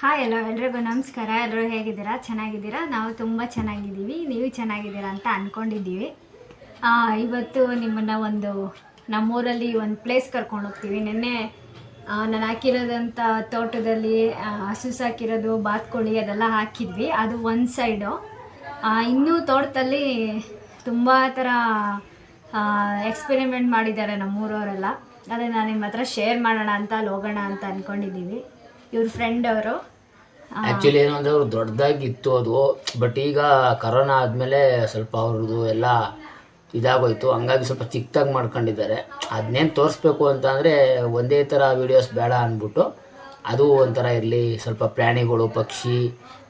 Hi ಎಲ್ಲೋ ಎಲ್ರಿಗೂ ನಮಸ್ಕಾರ. ಎಲ್ಲರೂ ಹೇಗಿದ್ದೀರಾ? ಚೆನ್ನಾಗಿದ್ದೀರಾ? ನಾವು ತುಂಬ ಚೆನ್ನಾಗಿದ್ದೀವಿ. ನೀವು ಚೆನ್ನಾಗಿದ್ದೀರಾ ಅಂತ ಅಂದ್ಕೊಂಡಿದ್ದೀವಿ ಇವತ್ತು ನಿಮ್ಮನ್ನು ಒಂದು ನಮ್ಮೂರಲ್ಲಿ ಒಂದು ಪ್ಲೇಸ್ ಕರ್ಕೊಂಡು ಹೋಗ್ತೀವಿ. ನಿನ್ನೆ ನಾನು ಹಾಕಿರೋದಂಥ ತೋಟದಲ್ಲಿ ಹಸು ಸಾಕಿರೋದು, ಬಾತ್ಕೋಳಿ ಅದೆಲ್ಲ ಹಾಕಿದ್ವಿ. ಅದು ಒಂದು ಸೈಡು ಇನ್ನೂ ತೋಟದಲ್ಲಿ ತುಂಬ ಥರ ಎಕ್ಸ್ಪೆರಿಮೆಂಟ್ ಮಾಡಿದ್ದಾರೆ ನಮ್ಮೂರವರೆಲ್ಲ. ಅದೇ ನಾನು ನಿಮ್ಮ ಹತ್ರ ಶೇರ್ ಮಾಡೋಣ ಅಂತ, ಅಲ್ಲಿ ಹೋಗೋಣ ಅಂತ ಅಂದ್ಕೊಂಡಿದ್ದೀವಿ ಇವ್ರ ಫ್ರೆಂಡ್ ಅವರು. ಆ್ಯಕ್ಚುಲಿ ಏನು ಅಂದರೆ ಅವ್ರು ದೊಡ್ಡದಾಗಿತ್ತು ಅದು. ಬಟ್ ಈಗ ಕರೋನಾ ಆದಮೇಲೆ ಸ್ವಲ್ಪ ಅವ್ರದ್ದು ಎಲ್ಲ ಇದಾಗೋಯ್ತು. ಹಂಗಾಗಿ ಸ್ವಲ್ಪ ಚಿಕ್ಕದಾಗಿ ಮಾಡ್ಕೊಂಡಿದ್ದಾರೆ. ಅದನ್ನೇನು ತೋರಿಸ್ಬೇಕು ಅಂತ ಅಂದರೆ ಒಂದೇ ಥರ ವೀಡಿಯೋಸ್ ಬೇಡ ಅಂದ್ಬಿಟ್ಟು ಅದು ಒಂಥರ ಇರಲಿ ಸ್ವಲ್ಪ ಪ್ರಾಣಿಗಳು ಪಕ್ಷಿ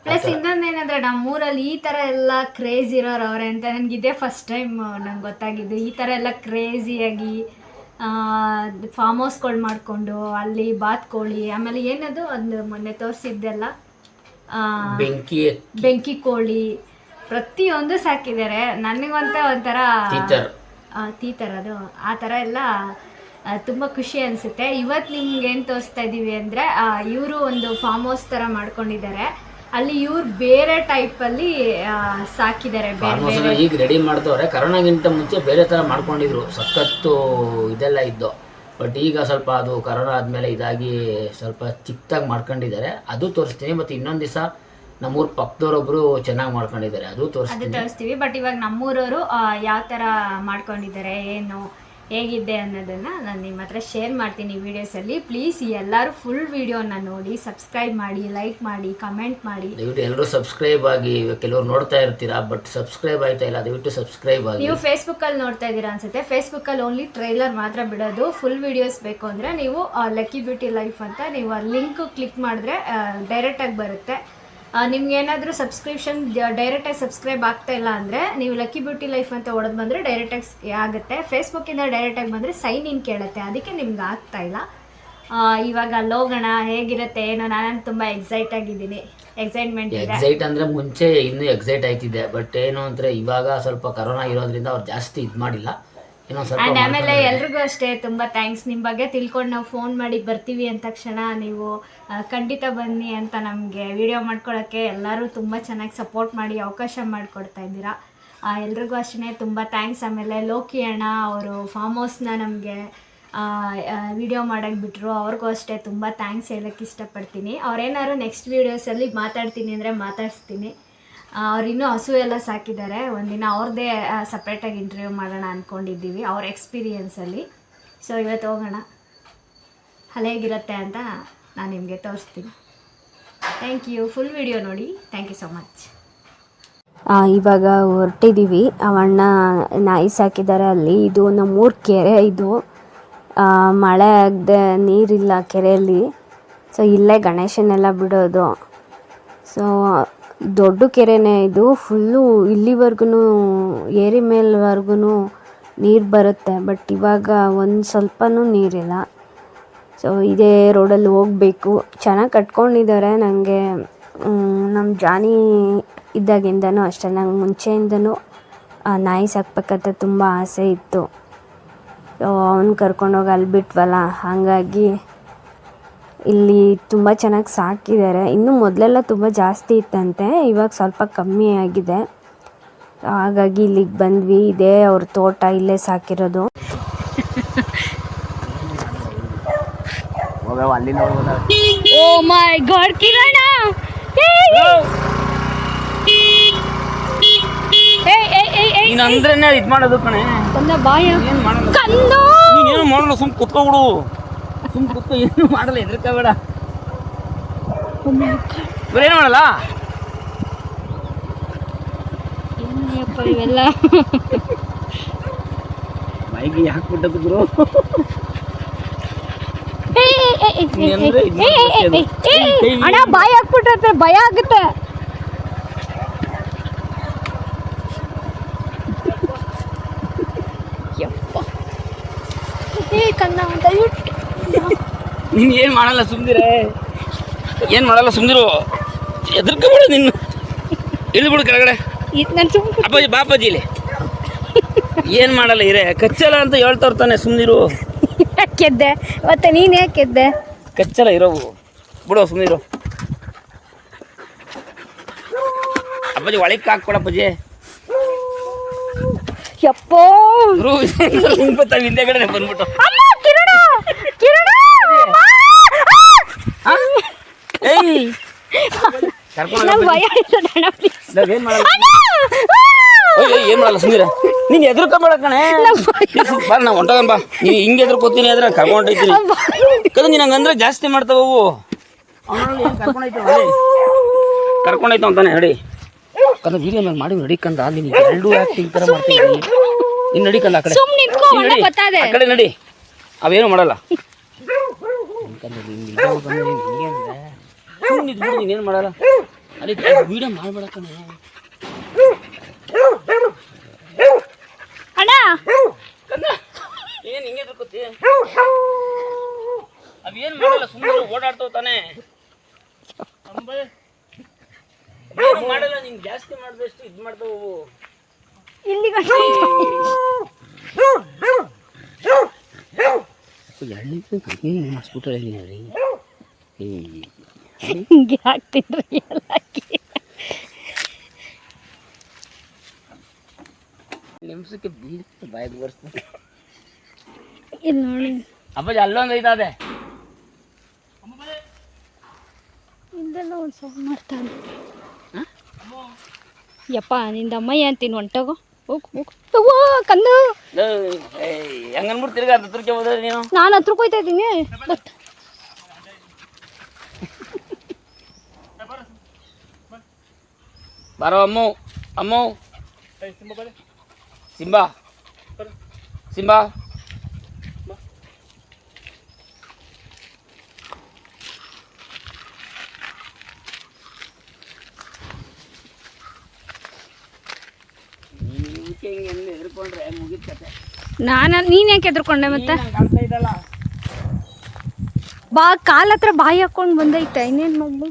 ಪ್ಲಸ್ ಇನ್ನೊಂದೇನಂದ್ರೆ ನಮ್ಮೂರಲ್ಲಿ ಈ ಥರ ಎಲ್ಲ ಕ್ರೇಜ್ ಇರೋರು ಅವರೇ ಅಂತ ನನಗೆ ಇದೇ ಫಸ್ಟ್ ಟೈಮ್ ನಂಗೆ ಗೊತ್ತಾಗಿದ್ದು ಈ ಥರ ಎಲ್ಲ ಕ್ರೇಜಿಯಾಗಿ ಫಾರ್ಮ್ ಹೌಸ್ಗಳು ಮಾಡಿಕೊಂಡು ಅಲ್ಲಿ ಬಾತ್ಕೋಳಿ ಆಮೇಲೆ ಏನದು ಅದು ಮೊನ್ನೆ ತೋರಿಸಿದ್ದೆಲ್ಲ? ಬೆಂಕಿ ಬೆಂಕಿ ಕೋಳಿ. ಪ್ರತಿಯೊಂದು ಸಾಕಿದ್ದಾರೆ. ನನಗಂತ ಒಂಥರ ತೀತರ. ಅದು. ಆ ಥರ ಎಲ್ಲ ತುಂಬ ಖುಷಿ ಅನಿಸುತ್ತೆ. ಇವತ್ತು ನಿಮ್ಗೆ ಏನು ತೋರಿಸ್ತಾ ಇದ್ದೀವಿ ಅಂದರೆ ಇವರು ಒಂದು ಫಾರ್ಮ್ ಹೌಸ್ ಥರ ಮಾಡ್ಕೊಂಡಿದ್ದಾರೆ. ಅಲ್ಲಿ ಇವ್ರು ಬೇರೆ ಟೈಪ್ ಅಲ್ಲಿ ಸಾಕಿದ್ದಾರೆ ಬೇರೆ ಫಾರ್ಮ್ ಈಗ ರೆಡಿ ಮಾಡ್ತವ್ರೆ. ಕರೋನಾಗಿಂತ ಮುಂಚೆ ಬೇರೆ ಥರ ಮಾಡ್ಕೊಂಡಿದ್ರು. ಸಖತ್ತು ಇದೆಲ್ಲ ಇದ್ದು. ಬಟ್ ಈಗ ಸ್ವಲ್ಪ ಅದು ಕರೋನಾ ಆದಮೇಲೆ ಇದಾಗಿ ಸ್ವಲ್ಪ ಚಿಕ್ಕದಾಗಿ ಮಾಡ್ಕೊಂಡಿದ್ದಾರೆ. ಅದು ತೋರಿಸ್ತೀನಿ. ಮತ್ತೆ ಇನ್ನೊಂದು ದಿವಸ ನಮ್ಮೂರ ಪಕ್ಕದವ್ರೊಬ್ರು ಚೆನ್ನಾಗಿ ಮಾಡ್ಕೊಂಡಿದ್ದಾರೆ. ಅದು ಅದು ತೋರಿಸ್ತೀನಿ. ತೋರಿಸ್ತೀವಿ. ಬಟ್ ಇವಾಗ ನಮ್ಮೂರವರು ಯಾವ ತರ ಮಾಡ್ಕೊಂಡಿದ್ದಾರೆ ಏನು ಹೇಗಿದೆ ಅನ್ನೋದನ್ನು ನಾನು ನಿಮ್ಮ ಹತ್ರ ಶೇರ್ ಮಾಡ್ತೀನಿ ವಿಡಿಯೋಸಲ್ಲಿ ಪ್ಲೀಸ್ ಎಲ್ಲರೂ ಫುಲ್ ವಿಡಿಯೋನ ನೋಡಿ ಸಬ್ಸ್ಕ್ರೈಬ್ ಮಾಡಿ ಲೈಕ್ ಮಾಡಿ ಕಮೆಂಟ್ ಮಾಡಿ. ದಯವಿಟ್ಟು ಎಲ್ಲರೂ ಸಬ್ಸ್ಕ್ರೈಬ್ ಆಗಿ ಕೆಲವರು ನೋಡ್ತಾ ಇರ್ತೀರಾ ಬಟ್ ಸಬ್ಸ್ಕ್ರೈಬ್ ಆಯ್ತಾ ಇಲ್ಲ ದಯವಿಟ್ಟು ಸಬ್ಸ್ಕ್ರೈಬ್ ಆಗಿ. ನೀವು ಫೇಸ್ಬುಕ್ಕಲ್ಲಿ ನೋಡ್ತಾ ಇದ್ದೀರಾ ಅನ್ಸುತ್ತೆ. ಫೇಸ್ಬುಕ್ಕಲ್ಲಿ ಓನ್ಲಿ ಟ್ರೈಲರ್ ಮಾತ್ರ ಬಿಡೋದು. ಫುಲ್ ವಿಡಿಯೋಸ್ ಬೇಕು ಅಂದರೆ ನೀವು ಲಕ್ಕಿ ಬ್ಯೂಟಿ ಲೈಫ್ ಅಂತ ನೀವು ಆ ಲಿಂಕ್ ಕ್ಲಿಕ್ ಮಾಡಿದ್ರೆ ಡೈರೆಕ್ಟಾಗಿ ಬರುತ್ತೆ. ನಿಮ್ಗೆ ಏನಾದರೂ ಸಬ್ಸ್ಕ್ರಿಪ್ಷನ್ ಡೈರೆಕ್ಟಾಗಿ ಸಬ್ಸ್ಕ್ರೈಬ್ ಆಗ್ತಾ ಇಲ್ಲ ಅಂದರೆ ನೀವು ಲಕ್ಕಿ ಬ್ಯೂಟಿ ಲೈಫ್ ಅಂತ ಹೊಡೆದು ಬಂದರೆ ಡೈರೆಕ್ಟಾಗಿ ಆಗುತ್ತೆ. ಫೇಸ್ಬುಕ್ಕಿಂದ ಡೈರೆಕ್ಟಾಗಿ ಬಂದರೆ ಸೈನ್ ಇನ್ ಕೇಳುತ್ತೆ. ಅದಕ್ಕೆ ನಿಮ್ಗೆ ಆಗ್ತಾ ಇಲ್ಲ. ಇವಾಗ ಲೋಗಣ ಹೇಗಿರುತ್ತೆ, ಏನೋ ನಾನು ತುಂಬ ಎಕ್ಸೈಟ್ ಆಗಿದ್ದೀನಿ. ಎಕ್ಸೈಟ್ಮೆಂಟ್ ಎಕ್ಸೈಟ್ ಅಂದರೆ ಮುಂಚೆ ಇನ್ನೂ ಎಕ್ಸೈಟ್ ಆಯ್ತಿದೆ. ಬಟ್ ಏನು ಅಂದರೆ ಇವಾಗ ಸ್ವಲ್ಪ ಕರೋನಾ ಇರೋದ್ರಿಂದ ಅವ್ರು ಜಾಸ್ತಿ ಇದು ಮಾಡಿಲ್ಲ ಆ್ಯಂಡ್ ಆಮೇಲೆ ಎಲ್ರಿಗೂ ಅಷ್ಟೇ ತುಂಬಾ ಥ್ಯಾಂಕ್ಸ್ ನಿಮ್ ಬಗ್ಗೆ ತಿಳ್ಕೊಂಡು ನಾವು ಫೋನ್ ಮಾಡಿ ಬರ್ತೀವಿ ಅಂತ ತಕ್ಷಣ ನೀವು ಆ, ಖಂಡಿತ ಬನ್ನಿ ಅಂತ ನಮಗೆ ವಿಡಿಯೋ ಮಾಡ್ಕೊಳಕ್ಕೆ ಎಲ್ಲರೂ ತುಂಬಾ ಚೆನ್ನಾಗಿ ಸಪೋರ್ಟ್ ಮಾಡಿ ಅವಕಾಶ ಮಾಡಿಕೊಡ್ತಾ ಇದ್ದೀರಾ. ಆ, ಎಲ್ರಿಗೂ ಅಷ್ಟೇ ತುಂಬಾ ಥ್ಯಾಂಕ್ಸ್ ಆಮೇಲೆ ಲೋಕಿ ಅಣ್ಣ ಅವರು ಫಾರ್ಮ್ ಹೌಸ್ನ ನಮಗೆ ವಿಡಿಯೋ ಮಾಡೋಕ್ಕೆ ಬಿಟ್ಟರು ಅವ್ರಿಗೂ ಅಷ್ಟೇ ತುಂಬ ಥ್ಯಾಂಕ್ಸ್ ಹೇಳೋಕ್ಕೆ ಇಷ್ಟಪಡ್ತೀನಿ. ಅವ್ರೇನಾದ್ರು ನೆಕ್ಸ್ಟ್ ವೀಡಿಯೋಸಲ್ಲಿ ಮಾತಾಡ್ತೀನಿ ಅಂದರೆ ಮಾತಾಡಿಸ್ತೀನಿ. ಅವ್ರು ಇನ್ನೂ ಹಸು ಎಲ್ಲ ಸಾಕಿದ್ದಾರೆ. ಒಂದಿನ ಅವ್ರದ್ದೇ ಸಪ್ರೇಟಾಗಿ ಇಂಟರ್ವ್ಯೂ ಮಾಡೋಣ ಅಂದ್ಕೊಂಡಿದ್ದೀವಿ ಅವ್ರ ಎಕ್ಸ್ಪೀರಿಯನ್ಸಲ್ಲಿ ಸೊ ಇವತ್ತು ಹೋಗೋಣ. ಹಲೇಗಿರುತ್ತೆ ಹೇಗಿರುತ್ತೆ ಅಂತ ನಾನು ನಿಮಗೆ ತೋರಿಸ್ತೀನಿ. ಥ್ಯಾಂಕ್ ಯು ಫುಲ್ ವಿಡಿಯೋ ನೋಡಿ. ಥ್ಯಾಂಕ್ ಯು ಸೊ ಮಚ್ ಇವಾಗ ಹೊರಟಿದ್ದೀವಿ ಅವಣ್ಣ ನಾಯಿ ಸಾಕಿದ್ದಾರೆ ಅಲ್ಲಿ. ಇದು ನಮ್ಮೂರ ಕೆರೆ ಇದು. ಮಳೆ ಆಗದೆ ನೀರಿಲ್ಲ ಕೆರೆಯಲ್ಲಿ. ಸೊ ಇಲ್ಲೇ ಗಣೇಶನೆಲ್ಲ ಬಿಡೋದು. ಸೊ ದೊಡ್ಡ ಕೆರೆನೇ ಇದು. ಫುಲ್ಲು ಇಲ್ಲಿವರೆಗೂ ಏರಿ ಮೇಲ್ವರೆಗೂ ನೀರು ಬರುತ್ತೆ. ಬಟ್ ಇವಾಗ ಒಂದು ಸ್ವಲ್ಪನೂ ನೀರಿಲ್ಲ. ಸೊ ಇದೇ ರೋಡಲ್ಲಿ ಹೋಗಬೇಕು. ಚೆನ್ನಾಗಿ ಕಟ್ಕೊಂಡಿದ್ದಾರೆ ನನಗೆ ನಮ್ಮ ಜಾನಿ ಇದ್ದಾಗಿಂದನೂ ಅಷ್ಟೇ. ನಂಗೆ ಮುಂಚೆಯಿಂದನೂ ನಾಯಿ ಸಾಕ್ಬೇಕಂತ ತುಂಬ ಆಸೆ ಇತ್ತು. ಸೊ ಅವ್ನು ಕರ್ಕೊಂಡೋಗಿ ಅಲ್ಲಿ ಬಿಟ್ವಲ್ಲ ಹಾಗಾಗಿ ಇಲ್ಲಿ ತುಂಬ ಚೆನ್ನಾಗಿ ಸಾಕಿದ್ದಾರೆ. ಇನ್ನು ಮೊದಲೆಲ್ಲ ತುಂಬ ಜಾಸ್ತಿ ಇತ್ತಂತೆ ಇವಾಗ ಸ್ವಲ್ಪ ಕಮ್ಮಿ ಆಗಿದೆ. ಹಾಗಾಗಿ ಇಲ್ಲಿಗೆ ಬಂದ್ವಿ ಇದೇ ಅವ್ರ ತೋಟ ಇಲ್ಲೇ ಸಾಕಿರೋದು. ಓ ಮೈ ಗಾಡ್ ಕಿರಣ! ನೀನ್ ಅಂದ್ರೇನೆ ಇದ್ ಮಾಡೋದು ಕಣೆ. ಬಾಯ. ಕಂದು! ಮಾಡಲ್ಲ ಸುಮ್ ಕುತ್ಕೊಬಿಡು. ಸುಮ್ ಕುತ್ಕೊ ಏನು ಮಾಡಲ್ಲ ಹೆದರ್ಕೋಬೇಡ ಇವ್ರೇನು ಮಾಡಲ್ಲ ಏನಪ್ಪ ಇವೆಲ್ಲ ಮೈಗೆ ಯಾಕೆ ಬಿಟ್ಟದ್ರು ಅಣ್ಣ ಬಾಯಿ ಹಾಕ್ಬಿಟ್ರೆ ಭಯ ಆಗುತ್ತೆ ಏ ಕನ್ನ ದಯವಿಟ್ಟು ನೀನು ಏನು ಮಾಡಲ್ಲ ಸುಮ್ಮದಿರೇ ಏನು ಮಾಡಲ್ಲ ಸುಮ್ಮದಿರು ಎದುರ್ಕೊಬೇಡ ನಿನ್ನ ಇಳಿದ್ಬಿಡು ಕೆಳಗಡೆ. ಅಪ್ಪಾಜಿ ಬಾಪಾಜಿ ಇಲ್ಲಿ. ಏನು ಮಾಡಲ್ಲ ಇರೇ. ಕಚ್ಚಲ್ಲ ಅಂತ ಹೇಳ್ತಾ ಇರ್ತಾನೆ ಸುಮ್ಮನಿರು ಕೆದ್ದೆ? ಮತ್ತೆ ನೀನು ಯಾಕೆ ಕೆದ್ದೆ? ಕಚ್ಚಲ ಇರೋವು. ಬಿಡು ಸುಮ್ಮನಿರು ಅಪ್ಪಾಜಿ ಒಳಕ್ಕೆ ಅಪ್ಪಾಜಿ. ಯಪ್ಪೋ! ಹಿಂದೆ ಕಡೆ ಬಂದ್ಬಿಟ್ಟು. ನಂಗ್ ಭಯ ಆಯ್ತದೆ ಅಣ್ಣ, please. ಏನ್ ಮಾಡಲ್ಲ? ಓಯ್ ಏಯ್, ಏನ್ ಮಾಡಲ್ಲ ಸುಂದರ ನೀನ್ ಎದ್ರಕ ಕಣೆ. ಬಾ ನಾ ಹೊಂಟೋಗನ್ ಬಾ. ನೀ ಹಿಂಗೆ ಎದುರ್ಕೋತೀನಿ ಅದ್ರ ಕರ್ಕೊಂಡೈತೀನಿ ಕದ ನೀನ್ ಹಂಗಂದ್ರೆ ಜಾಸ್ತಿ ಮಾಡ್ತಾವ ಅವು. ಕರ್ಕೊಂಡೈತ ಅಂತಾನೆ ನಡಿ. ಕದ ವಿಡಿಯೋ ಮೇಲೆ ಮಾಡಿ ನಡಿ ಕಂದ ನೀನು ಎರಡು ಆಕ್ಟಿಂಗ್ ತರ ಮಾಡ್ತೀನಿ ನೀನ್ ನಡಿ ಕಂದ ಆ ಕಡೆ. ಸುಮ್ನೆ ನಿಂತ್ಕೋ, ನೀನ್ ಅಣ್ಣ ನಡಿ. ಗೊತ್ತಾದೆ. ಆ ಕಡೆ ನಡಿ. ಅವೇನು ಮಾಡಲ್ಲ. ನೀನೇನು ಮಾಡಲ್ಲ. ಅಲ್ಲಿ ವಿಡಿಯೋ ಮಾಡ್ಬೇಡ ಕಣೆ ಅಣ್ಣ! ಏನ್ ಹಿಂಗೆ ಎದ್ರುಕೋತಿ ಅವೇನ್ ಮಾಡಲ್ಲ ಸುಮ್ಮನೆ ಓಡಾಡ್ತಾವ ತಾನೆ. ಏನು ಮಾಡಲ್ಲ ನಿಂಗೆ ಜಾಸ್ತಿ ಮಾಡಿದಷ್ಟು ಇದ್ ಮಾಡ್ತಾವ ಇಲ್ಲಿ ಗಂಟ ಮಾಡಿಸ್ಬಿಟ್ರೆ ಹಿಂಗೆ ಹಾಕ್ತೀನಿ ಎಲ್ಲ ಹಾಕಿ. ನಿಮಿಷಕ್ಕೆ ಬೀಳ್ತು ಬಾಯಿಗೆ ಬರ್ಸ್ತು ಇಲ್ಲಿ ನೋಡಿ. ಅಪ್ಪಾಜಿ ಅಲ್ಲೊಂದು ಐತಾದೆ ಇಲ್ಲೆಲ್ಲ ಒಂದು ಸಾಂಗ್ ಮಾಡ್ತಾನೆ. ಯಪ್ಪ ನಿಂದ ಅಮ್ಮಯ್ಯ ಅಂತೀನಿ ಹೊಂಟೋಗು ಹೋಗು ಹೋಗು. ಅವ್ವ, ಕಂದು ಹೆಂಗನ್ಬಿಟ್ಟು ತಿರ್ಗಾ ಹತ್ರಕ್ಕೆ ಹೋದ್ರೆ ನೀನು? ನಾನು ಹತ್ರಕ್ಕೆ ಹೋಯ್ತಾ ಇದ್ದೀನಿ. ಬಟ್ ಬಾರೋ ಅಮ್ಮ ಅಮ್ಮ ಸಿಂಬಾ ಸಿಂಬಾ ನಾನು ನೀನು ಯಾಕೆ ಎದ್ರುಕೊಂಡೆ ಮತ್ತೆ? ಬಾ ಕಾಲ್ ಹತ್ರ ಬಾಯಿ ಹಾಕೊಂಡು ಬಂದೈತೆ ಇನ್ನೇನು ಮಾಡ್ಲಿ?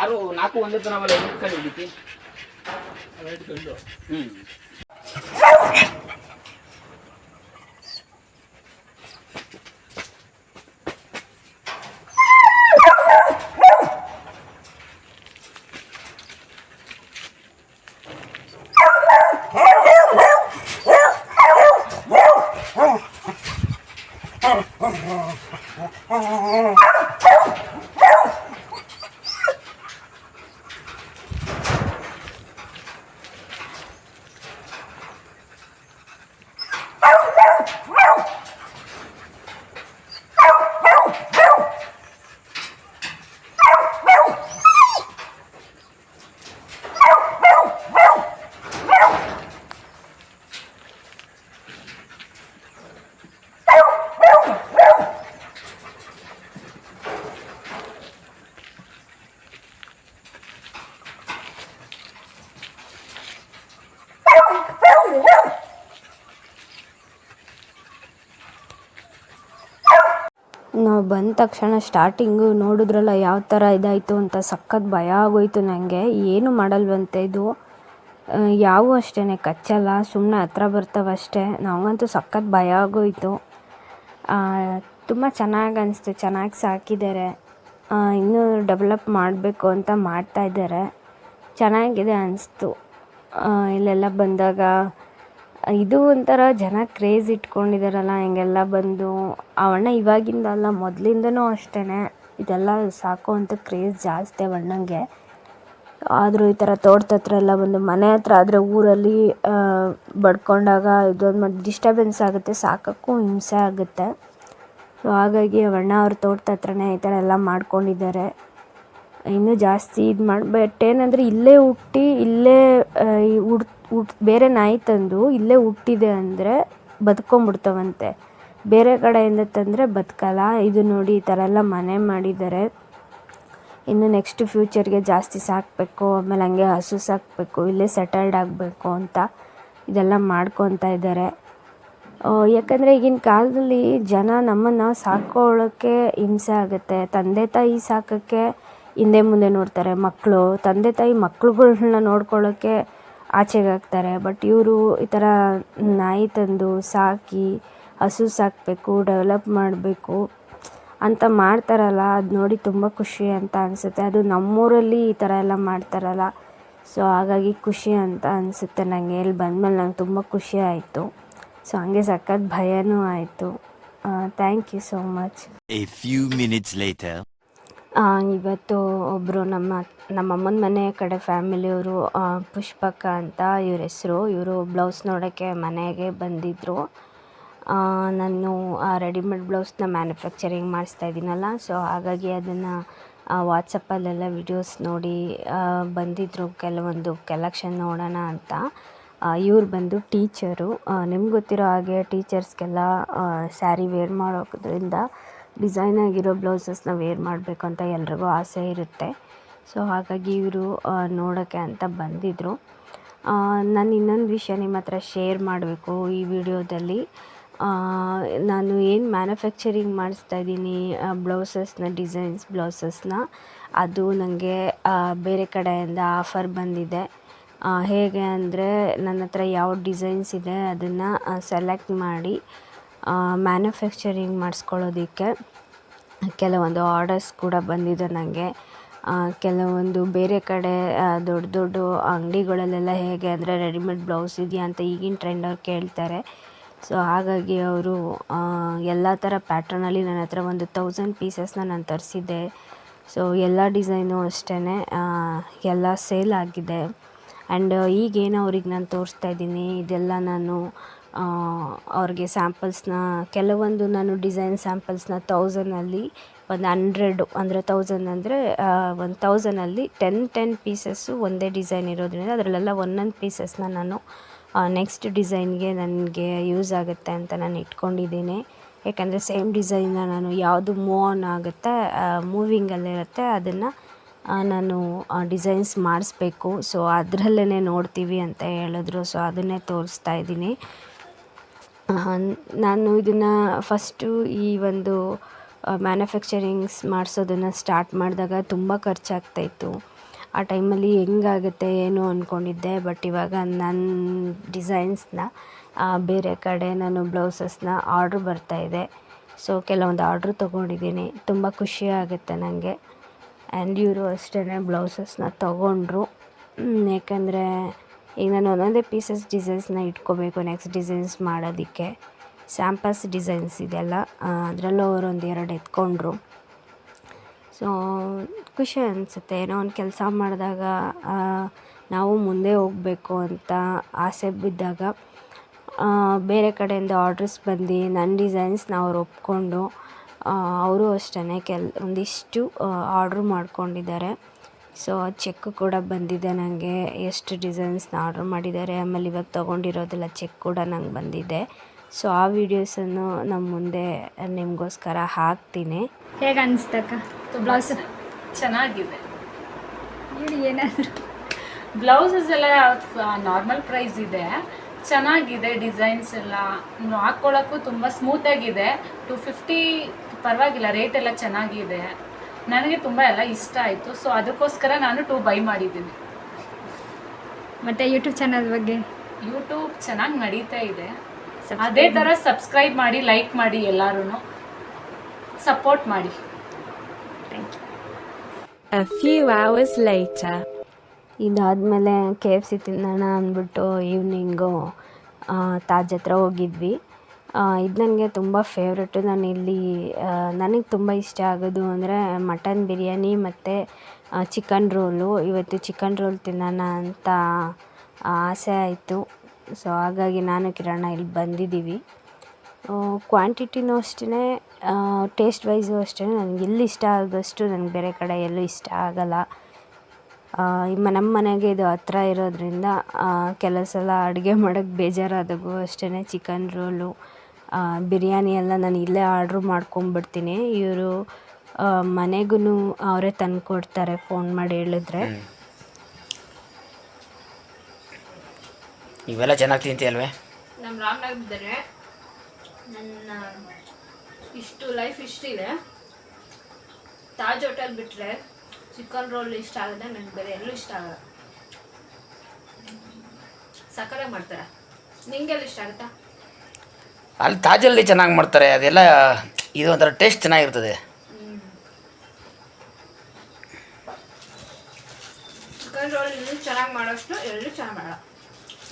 ನಾಲ್ಕು ಆರು ನಾಲ್ಕು ಒಂದೇ ತನವಲ್ಲ ಇಟ್ಕೊಂಡು ಹಿಡಿತಿ ನಾವು ಬಂದ ತಕ್ಷಣ ಸ್ಟಾರ್ಟಿಂಗು ನೋಡಿದ್ರಲ್ಲ ಯಾವ ಥರ ಇದಾಯಿತು ಅಂತ ಸಖತ್ ಭಯ ಆಗೋಯ್ತು ನನಗೆ ಏನು ಮಾಡಲ್ವಂತೆ ಇದು? ಯಾವೂ ಅಷ್ಟೇ ಕಚ್ಚಲ್ಲ ಸುಮ್ಮನೆ ಹತ್ರ ಬರ್ತಾವಷ್ಟೇ ನನಗಂತೂ ಸಖತ್ ಭಯ ಆಗೋಯ್ತು. ತುಂಬ ಚೆನ್ನಾಗಿ ಅನಿಸ್ತು, ಚೆನ್ನಾಗಿ ಸಾಕಿದ್ದಾರೆ ಇನ್ನೂ ಡೆವಲಪ್ ಮಾಡಬೇಕು ಅಂತ ಮಾಡ್ತಾ ಇದ್ದಾರೆ ಚೆನ್ನಾಗಿದೆ ಅನಿಸ್ತು. ಇಲ್ಲೆಲ್ಲ ಬಂದಾಗ ಇದು ಒಂಥರ ಜನ ಕ್ರೇಜ್ ಇಟ್ಕೊಂಡಿದ್ದಾರಲ್ಲ ಹಿಂಗೆಲ್ಲ ಬಂದು. ಅವಣ್ಣ ಇವಾಗಿಂದ ಅಲ್ಲ, ಮೊದಲಿಂದನೂ ಅಷ್ಟೇ ಇದೆಲ್ಲ ಸಾಕೋ ಅಂತ ಕ್ರೇಜ್ ಜಾಸ್ತಿ ಅವಣ್ಣಂಗೆ ಆದರೂ ಈ ಥರ ತೋಟದ ಹತ್ರ ಎಲ್ಲ ಬಂದು, ಮನೆ ಹತ್ರ ಆದರೆ ಊರಲ್ಲಿ ಬಡ್ಕೊಂಡಾಗ ಇದೊಂದು ಮತ್ತು ಡಿಸ್ಟರ್ಬೆನ್ಸ್ ಆಗುತ್ತೆ, ಸಾಕೋಕ್ಕೂ ಹಿಂಸೆ ಆಗುತ್ತೆ. ಸೊ ಹಾಗಾಗಿ ಅವಣ್ಣ ಅವ್ರ ತೋಟದ ಹತ್ರನೇ ಈ ಥರ ಎಲ್ಲ ಮಾಡ್ಕೊಂಡಿದ್ದಾರೆ. ಇನ್ನೂ ಜಾಸ್ತಿ ಇದು ಮಾಡಿ, ಬಟ್ ಏನಂದರೆ ಇಲ್ಲೇ ಹುಟ್ಟಿ, ಇಲ್ಲೇ ಹುಡ್ ಹುಟ್, ಬೇರೆ ನಾಯಿ ತಂದು ಇಲ್ಲೇ ಹುಟ್ಟಿದೆ ಅಂದರೆ ಬದ್ಕೊಂಬಿಡ್ತಾವಂತೆ. ಬೇರೆ ಕಡೆಯಿಂದ ತಂದರೆ ಬದುಕಲ್ಲ, ಇದು ನೋಡಿ ಈ ಥರ ಎಲ್ಲ ಮನೆ ಮಾಡಿದ್ದಾರೆ. ಇನ್ನು ನೆಕ್ಸ್ಟ್ ಫ್ಯೂಚರ್ಗೆ ಜಾಸ್ತಿ ಸಾಕಬೇಕು, ಆಮೇಲೆ ಹಂಗೆ ಹಸು ಸಾಕಬೇಕು, ಇಲ್ಲೇ ಸೆಟಲ್ಡ್ ಆಗಬೇಕು ಅಂತ ಇದೆಲ್ಲ ಮಾಡ್ಕೊತಾ ಇದ್ದಾರೆ. ಯಾಕಂದರೆ ಈಗಿನ ಕಾಲದಲ್ಲಿ ಜನ ನಮ್ಮನ್ನು ಸಾಕೊಳ್ಳೋಕ್ಕೆ ಹಿಂಸೆ ಆಗುತ್ತೆ. ತಂದೆ ತಾಯಿ ಸಾಕೋಕ್ಕೆ ಹಿಂದೆ ಮುಂದೆ ನೋಡ್ತಾರೆ ಮಕ್ಕಳು. ತಂದೆ ತಾಯಿ ಮಕ್ಳುಗಳ್ನ ನೋಡ್ಕೊಳ್ಳೋಕ್ಕೆ ಆಚೆಗೆ ಹಾಕ್ತಾರೆ ಬಟ್ ಇವರು ಈ ಥರ ನಾಯಿ ತಂದು ಸಾಕಿ, ಹಸು ಸಾಕಬೇಕು, ಡೆವಲಪ್ ಮಾಡಬೇಕು ಅಂತ ಮಾಡ್ತಾರಲ್ಲ, ಅದು ನೋಡಿ ತುಂಬ ಖುಷಿ ಅಂತ ಅನಿಸುತ್ತೆ. ಅದು ನಮ್ಮೂರಲ್ಲಿ ಈ ಥರ ಎಲ್ಲ ಮಾಡ್ತಾರಲ್ಲ, ಸೊ ಹಾಗಾಗಿ ಖುಷಿ ಅಂತ ಅನಿಸುತ್ತೆ ನನಗೆ ಇಲ್ಲಿ ಬಂದಮೇಲೆ ನಂಗೆ ತುಂಬ ಖುಷಿ ಆಯಿತು. ಸೊ ಹಂಗೆ ಸಖತ್ ಭಯನೂ ಆಯಿತು. ಥ್ಯಾಂಕ್ ಯು ಸೋ ಮಚ್ ಇವತ್ತು ಒಬ್ಬರು ನಮ್ಮ, ನಮ್ಮಮ್ಮನ ಮನೆ ಕಡೆ ಫ್ಯಾಮಿಲಿಯವರು ಪುಷ್ಪಕ್ಕ ಅಂತ ಇವ್ರ ಹೆಸರು. ಇವರು ಬ್ಲೌಸ್ ನೋಡೋಕ್ಕೆ ಮನೆಗೆ ಬಂದಿದ್ದರು ನಾನು ರೆಡಿಮೇಡ್ ಬ್ಲೌಸ್ನ ಮ್ಯಾನುಫ್ಯಾಕ್ಚರಿಂಗ್ ಮಾಡಿಸ್ತಾ ಇದ್ದೀನಲ್ಲ, ಸೊ ಹಾಗಾಗಿ ಅದನ್ನು ವಾಟ್ಸಪ್ಪಲ್ಲೆಲ್ಲ ವಿಡಿಯೋಸ್ ನೋಡಿ ಬಂದಿದ್ದರು ಕೆಲವೊಂದು ಕಲೆಕ್ಷನ್ ನೋಡೋಣ ಅಂತ. ಇವ್ರು ಬಂದು ಟೀಚರು. ನಿಮ್ಗೆ ಗೊತ್ತಿರೋ ಹಾಗೆ ಟೀಚರ್ಸ್ಗೆಲ್ಲ ಸ್ಯಾರಿ ವೇರ್ ಮಾಡೋದ್ರಿಂದ ಡಿಸೈನ್ ಆಗಿರೋ ಬ್ಲೌಸಸ್ನ ವೇರ್ ಮಾಡಬೇಕು ಅಂತ ಎಲ್ರಿಗೂ ಆಸೆ ಇರುತ್ತೆ. ಸೊ ಹಾಗಾಗಿ ಇವರು ನೋಡೋಕ್ಕೆ ಅಂತ ಬಂದಿದ್ದರು ನಾನು ಇನ್ನೊಂದು ವಿಷಯ ನಿಮ್ಮ ಹತ್ರ ಶೇರ್ ಮಾಡಬೇಕು ಈ ವಿಡಿಯೋದಲ್ಲಿ. ನಾನು ಏನು ಮ್ಯಾನುಫ್ಯಾಕ್ಚರಿಂಗ್ ಮಾಡಿಸ್ತಾ ಇದ್ದೀನಿ ಬ್ಲೌಸಸ್ನ ಡಿಸೈನ್ಸ್ ಬ್ಲೌಸಸ್ನ, ಅದು ನನಗೆ ಬೇರೆ ಕಡೆಯಿಂದ ಆಫರ್ ಬಂದಿದೆ. ಹೇಗೆ ಅಂದರೆ ನನ್ನ ಹತ್ರ ಯಾವ ಡಿಸೈನ್ಸ್ ಇದೆ ಅದನ್ನು ಸೆಲೆಕ್ಟ್ ಮಾಡಿ ಮ್ಯಾನುಫ್ಯಾಕ್ಚರಿಂಗ್ ಮಾಡಿಸ್ಕೊಳ್ಳೋದಕ್ಕೆ ಕೆಲವೊಂದು ಆರ್ಡರ್ಸ್ ಕೂಡ ಬಂದಿದೆ ನನಗೆ ಕೆಲವೊಂದು ಬೇರೆ ಕಡೆ ದೊಡ್ಡ ದೊಡ್ಡ ಅಂಗಡಿಗಳಲ್ಲೆಲ್ಲ ಹೇಗೆ ಅಂದರೆ ರೆಡಿಮೇಡ್ ಬ್ಲೌಸ್ ಇದೆಯಾ ಅಂತ ಈಗಿನ ಟ್ರೆಂಡವ್ರು ಕೇಳ್ತಾರೆ. ಸೊ ಹಾಗಾಗಿ ಅವರು ಎಲ್ಲ ಥರ ಪ್ಯಾಟ್ರನಲ್ಲಿ ನನ್ನ ಹತ್ರ ಒಂದು ತೌಸಂಡ್ ಪೀಸಸ್ನ ನಾನು ತರಿಸಿದ್ದೆ. ಸೊ ಎಲ್ಲ ಡಿಸೈನು ಅಷ್ಟೇ ಎಲ್ಲ ಸೇಲ್ ಆಗಿದೆ. ಆ್ಯಂಡ್ ಈಗೇನು ಅವ್ರಿಗೆ ನಾನು ತೋರಿಸ್ತಾ ಇದ್ದೀನಿ, ಇದೆಲ್ಲ ನಾನು ಅವ್ರಿಗೆ ಸ್ಯಾಂಪಲ್ಸ್ನ ಕೆಲವೊಂದು ನಾನು ಡಿಸೈನ್ ಸ್ಯಾಂಪಲ್ಸ್ನ ತೌಸಂಡಲ್ಲಿ ಒಂದು ಹಂಡ್ರೆಡು ಅಂದರೆ ತೌಸಂಡ್ ಅಂದರೆ ಒಂದು ತೌಸಂಡಲ್ಲಿ ಟೆನ್ ಟೆನ್ ಪೀಸಸ್ಸು ಒಂದೇ ಡಿಸೈನ್ ಇರೋದ್ರಿಂದ ಅದರಲ್ಲೆಲ್ಲ ಒಂದೊಂದು ಪೀಸಸ್ನ ನಾನು ನೆಕ್ಸ್ಟ್ ಡಿಸೈನ್ಗೆ ನನಗೆ ಯೂಸ್ ಆಗುತ್ತೆ ಅಂತ ನಾನು ಇಟ್ಕೊಂಡಿದ್ದೀನಿ. ಯಾಕಂದರೆ ಸೇಮ್ ಡಿಸೈನ್ನ ನಾನು ಯಾವುದು ಮೂವ್ ಆನ್ ಆಗುತ್ತೆ ಮೂವಿಂಗಲ್ಲಿರುತ್ತೆ ಅದನ್ನು ನಾನು ಡಿಸೈನ್ಸ್ ಮಾಡಿಸ್ಬೇಕು. ಸೊ ಅದರಲ್ಲೇ ನೋಡ್ತೀವಿ ಅಂತ ಹೇಳಿದ್ರು. ಸೊ ಅದನ್ನೇ ತೋರಿಸ್ತಾ ಇದ್ದೀನಿ. ನಾನು ಇದನ್ನು ಫಸ್ಟು ಈ ಒಂದು ಮ್ಯಾನುಫ್ಯಾಕ್ಚರಿಂಗ್ಸ್ ಮಾಡಿಸೋದನ್ನು ಸ್ಟಾರ್ಟ್ ಮಾಡಿದಾಗ ತುಂಬ ಖರ್ಚಾಗ್ತಾಯಿತ್ತು. ಆ ಟೈಮಲ್ಲಿ ಹೆಂಗಾಗುತ್ತೆ ಏನು ಅಂದ್ಕೊಂಡಿದ್ದೆ ಬಟ್ ಇವಾಗ ನನ್ನ ಡಿಸೈನ್ಸ್ನ ಬೇರೆ ಕಡೆ ನಾನು ಬ್ಲೌಸಸ್ನ ಆರ್ಡ್ರ್ ಬರ್ತಾಯಿದೆ. ಸೊ ಕೆಲವೊಂದು ಆರ್ಡ್ರ್ ತೊಗೊಂಡಿದ್ದೀನಿ. ತುಂಬ ಖುಷಿ ಆಗುತ್ತೆ ನನಗೆ ಆ್ಯಂಡ್ ಇವರು ಅಷ್ಟೇ ಬ್ಲೌಸಸ್ನ ತೊಗೊಂಡ್ರು. ಯಾಕಂದರೆ ಈಗ ನಾನು ಒಂದೊಂದೇ ಪೀಸಸ್ ಡಿಸೈನ್ಸ್ನ ಇಟ್ಕೋಬೇಕು ನೆಕ್ಸ್ಟ್ ಡಿಸೈನ್ಸ್ ಮಾಡೋದಕ್ಕೆ. ಸ್ಯಾಂಪಲ್ಸ್ ಡಿಸೈನ್ಸ್ ಇದೆಲ್ಲ ಅದರಲ್ಲೂ ಅವರು ಒಂದು ಎರಡು ಎತ್ಕೊಂಡ್ರು. ಸೊ ಖುಷಿ ಅನಿಸುತ್ತೆ. ಏನೋ ಒಂದು ಕೆಲಸ ಮಾಡಿದಾಗ ನಾವು ಮುಂದೆ ಹೋಗಬೇಕು ಅಂತ ಆಸೆ ಬಿದ್ದಾಗ ಬೇರೆ ಕಡೆಯಿಂದ ಆರ್ಡ್ರಸ್ ಬಂದು ನನ್ನ ಡಿಸೈನ್ಸ್ನ ಅವ್ರು ಒಪ್ಕೊಂಡು ಅವರು ಅಷ್ಟೇ ಕೆಲ್, ಒಂದಿಷ್ಟು ಆರ್ಡ್ರ್ ಮಾಡ್ಕೊಂಡಿದ್ದಾರೆ. ಸೊ ಚೆಕ್ ಕೂಡ ಬಂದಿದೆ ನನಗೆ ಎಷ್ಟು ಡಿಸೈನ್ಸ್ನ ಆರ್ಡ್ರ್ ಮಾಡಿದ್ದಾರೆ. ಆಮೇಲೆ ಇವಾಗ ತೊಗೊಂಡಿರೋದೆಲ್ಲ ಚೆಕ್ ಕೂಡ ನಂಗೆ ಬಂದಿದೆ. ಸೊ ಆ ವೀಡಿಯೋಸನ್ನು ನಮ್ಮ ಮುಂದೆ ನಿಮಗೋಸ್ಕರ ಹಾಕ್ತೀನಿ. ಹೇಗೆ ಅನಿಸ್ತಕ್ಕ ಬ್ಲೌಸ್ ಚೆನ್ನಾಗಿದೆ. ಹೇಳಿ ಏನಾದರೂ. ಬ್ಲೌಸಸ್ ಎಲ್ಲ ನಾರ್ಮಲ್ ಪ್ರೈಸ್ ಇದೆ. ಚೆನ್ನಾಗಿದೆ ಡಿಸೈನ್ಸ್ ಎಲ್ಲ. ಹಾಕ್ಕೊಳ್ಳೋಕ್ಕೂ ತುಂಬ ಸ್ಮೂತಾಗಿದೆ ಟು ಫಿಫ್ಟಿ ಪರವಾಗಿಲ್ಲ ರೇಟ್ ಎಲ್ಲ ಚೆನ್ನಾಗಿದೆ. ನನಗೆ ತುಂಬ ಎಲ್ಲ ಇಷ್ಟ ಆಯಿತು. ಸೊ ಅದಕ್ಕೋಸ್ಕರ ನಾನು ಟೂ ಬೈ ಮಾಡಿದ್ದೀನಿ. ಮತ್ತು ಯೂಟ್ಯೂಬ್ ಚಾನಲ್ ಬಗ್ಗೆ? ಯೂಟ್ಯೂಬ್ ಚೆನ್ನಾಗಿ ನಡೀತಾ ಇದೆ. ಅದೇ ಥರ ಸಬ್ಸ್ಕ್ರೈಬ್ ಮಾಡಿ ಲೈಕ್ ಮಾಡಿ ಎಲ್ಲರೂ ಸಪೋರ್ಟ್ ಮಾಡಿ. A few hours later. ಇದಾದಮೇಲೆ ಕೆ ಎಫ್ ಸಿ ತಿನ್ನೋಣ ಅಂದ್ಬಿಟ್ಟು ಈವ್ನಿಂಗು ತಾಜ್ ಹತ್ರ ಹೋಗಿದ್ವಿ. ಇದು ನನಗೆ ತುಂಬ ಫೇವ್ರೆಟು. ನಾನು ಇಲ್ಲಿ ನನಗೆ ತುಂಬ ಇಷ್ಟ ಆಗೋದು ಅಂದರೆ ಮಟನ್ ಬಿರಿಯಾನಿ ಮತ್ತು ಚಿಕನ್ ರೋಲು. ಇವತ್ತು ಚಿಕನ್ ರೋಲ್ ತಿನ್ನೋಣ ಅಂತ ಆಸೆ ಆಯಿತು. ಸೊ, ಹಾಗಾಗಿ ನಾನು ಕಿರಣ ಇಲ್ಲಿ ಬಂದಿದ್ದೀವಿ. ಕ್ವಾಂಟಿಟಿನೂ ಅಷ್ಟೇ ಟೇಸ್ಟ್ ವೈಸು ಅಷ್ಟೇ ನನಗೆ ಇಲ್ಲಿ ಇಷ್ಟ ಆದಷ್ಟು ನನಗೆ ಬೇರೆ ಕಡೆ ಎಲ್ಲೂ ಇಷ್ಟ ಆಗೋಲ್ಲ. ನಮ್ಮ ಮನೆಗೆ ಇದು ಹತ್ರ ಇರೋದ್ರಿಂದ ಕೆಲವು ಸಲ ಅಡುಗೆ ಮಾಡೋಕ್ಕೆ ಬೇಜಾರಾದಾಗೂ ಅಷ್ಟೇ ಚಿಕನ್ ರೋಲು. ಬಿರಿಯಾನಿ ಎಲ್ಲ ನಾನು ಇಲ್ಲೇ ಆರ್ಡ್ರು ಮಾಡ್ಕೊಂಬಿಡ್ತೀನಿ. ಇವರು ಮನೆಗೂ ಅವರೇ ತಂದು ಕೊಡ್ತಾರೆ ಫೋನ್ ಮಾಡಿ ಹೇಳಿದ್ರೆ. ಇವೆಲ್ಲ ಚೆನ್ನಾಗಿ ತಿಂತೀಯಲ್ವೇ? ನಮ್ಮ ರಾಮನಗರದಲ್ಲಿ ನನ್ನ ಇಷ್ಟು ಲೈಫ್ ಇಷ್ಟಿದೆ ತಾಜ್ ಹೋಟೆಲ್ ಬಿಟ್ಟರೆ ಚಿಕನ್ ರೋಲ್ ಇಷ್ಟ ಆಗುತ್ತೆ ನನಗೆ ಬೇರೆ ಎಲ್ಲೂ ಇಷ್ಟ ಆಗಲ್ಲ. ಸಕ್ಕರೆ ಮಾಡ್ತಾರೆ? ನಿಂಗೆಲ್ಲ ಇಷ್ಟ ಆಗುತ್ತಾ? ಅಲ್ಲಿ ತಾಜಲ್ಲಿ ಚೆನ್ನಾಗಿ ಮಾಡ್ತಾರೆ ಅದೆಲ್ಲ ಇದು ಒಂಥರ ಟೇಸ್ಟ್ ಚೆನ್ನಾಗಿರ್ತದೆ.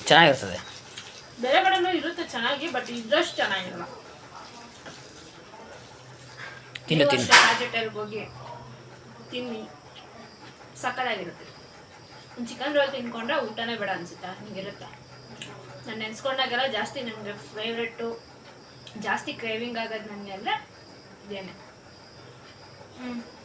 ಚೆನ್ನಾಗಿರ್ತದೆ. ಬೇರೆ ಕಡೆನೂ ಇರುತ್ತೆ ಚೆನ್ನಾಗಿ ಬಟ್ ಇದ್ದಷ್ಟು ಚೆನ್ನಾಗಿರಲ್ಲ. ತಿನ್ನು ತಿನ್ನು. ಹೋಟೆಲ್ಗೆ ಹೋಗಿ ತಿನ್ನಿ. ಸಕ್ಕತ್ತಾಗಿರುತ್ತೆ. ಚಿಕನ್ ರೋಲ್ ತಿನ್ಕೊಂಡ್ರೆ ಊಟನೇ ಬೇಡ ಅನ್ಸುತ್ತೆ? ಹಿಂಗಿರುತ್ತೆ. ನಾನು ನೆನೆಸ್ಕೊಂಡಾಗೆಲ್ಲ ಜಾಸ್ತಿ ನನಗೆ ಫೇವ್ರೆಟ್ಟು ಜಾಸ್ತಿ ಕ್ರೇವಿಂಗ್ ಆಗೋದು ನನಗೆ ಅಂದರೆ ಇದೇನೆ. ಹ್ಞೂ